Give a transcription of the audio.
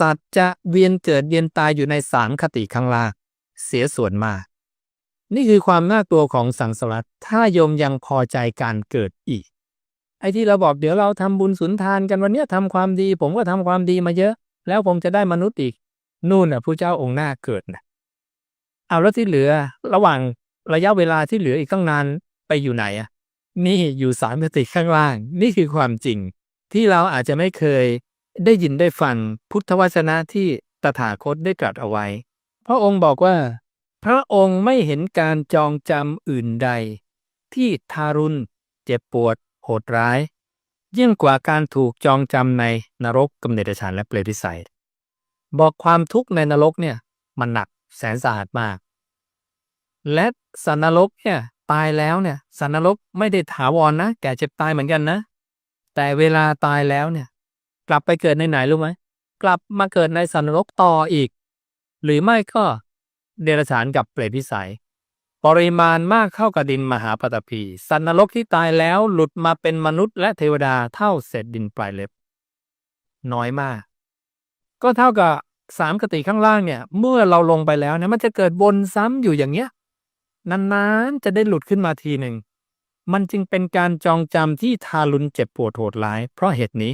สัตว์จะเวียนเกิดเวียนตายอยู่ในสามคติข้างล่างเสียส่วนมาก นี่คือความน่ากลัวของสังสารวัฏถ้าโยมยังพอใจการเกิดอีก ไอ้ที่เราบอกเดี๋ยวเราทำบุญสุนทานกันวันเนี้ยทำความดี ผมก็ทำความดีมาเยอะ แล้วผมจะได้มนุษย์อีก นู่นน่ะผู้เจ้าองค์หน้าเกิดนะเอาแล้วที่เหลือ ระหว่างระยะเวลาที่เหลืออีกตั้งนานไปอยู่ไหนอะนี่อยู่สามคติข้างล่าง นี่คือความจริงที่เราอาจจะไม่เคย ได้ยินได้ฟังพุทธวจนะที่ตถาคตได้ตรัสเอาไว้ พระองค์บอกว่า พระองค์ไม่เห็นการจองจำอื่นใด ที่ทารุณ เจ็บปวด โหดร้าย ยิ่งกว่าการถูกจองจำในนรกกำเนิดฌานและเปรติสัยบอกความทุกข์ในนรกเนี่ยมันหนักแสนสาหัสมาก และสันนรกเนี่ยตายแล้วเนี่ยสันนรกไม่ได้ถาวรนะแก่เจ็บตายเหมือนกันนะ แต่เวลาตายแล้วเนี่ย กลับไปเกิดในไหนรู้ไหมกลับมาเกิดในสันนรกต่ออีก หรือไม่ก็เดรัจฉานกับเปรตพิสัย ปริมาณมากเข้ากับดินมหาปฐพี สันนรกที่ตายแล้วหลุดมาเป็นมนุษย์และเทวดาเท่าเศษดินปลายเล็บ น้อยมาก ก็เท่ากับสามกติข้างล่างเนี่ย เมื่อเราลงไปแล้วเนี่ยมันจะเกิดวนซ้ำอยู่อย่างเงี้ยนานๆจะได้หลุดขึ้นมาทีหนึ่ง มันจึงเป็นการจองจำที่ทารุณเจ็บปวดโหดร้าย เพราะเหตุนี้